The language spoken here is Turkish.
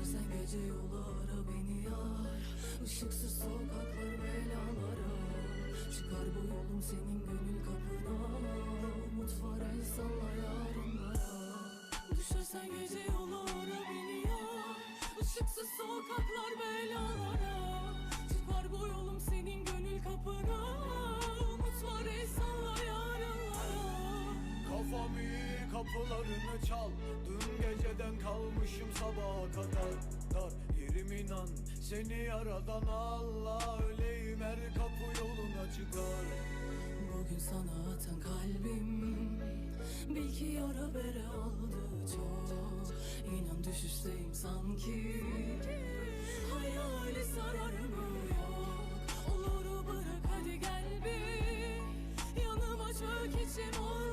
gece yolu ara beni yar. Işıksız sokaklar belalara Çıkar bu yolum senin gönül kapına. Umut var el salla yarınlara. Düşersen gece yolu ara beni yar. Işıksız sokaklar belalara Çıkar bu yolum senin gönül kapına. Umut var el salla yarınlara. Kafam iyi kapılarını çal. Dün kalmışım sabaha kadar Dar yerim inan. Seni yaradan Allah Öleyim her kapı yoluna çıkar Bugün sana atan kalbim Bil ki yara bere aldı çok. İnan düşüşteyim sanki Hayali sararım yok. Olur bırak hadi gel bir. Yanıma çök içim hep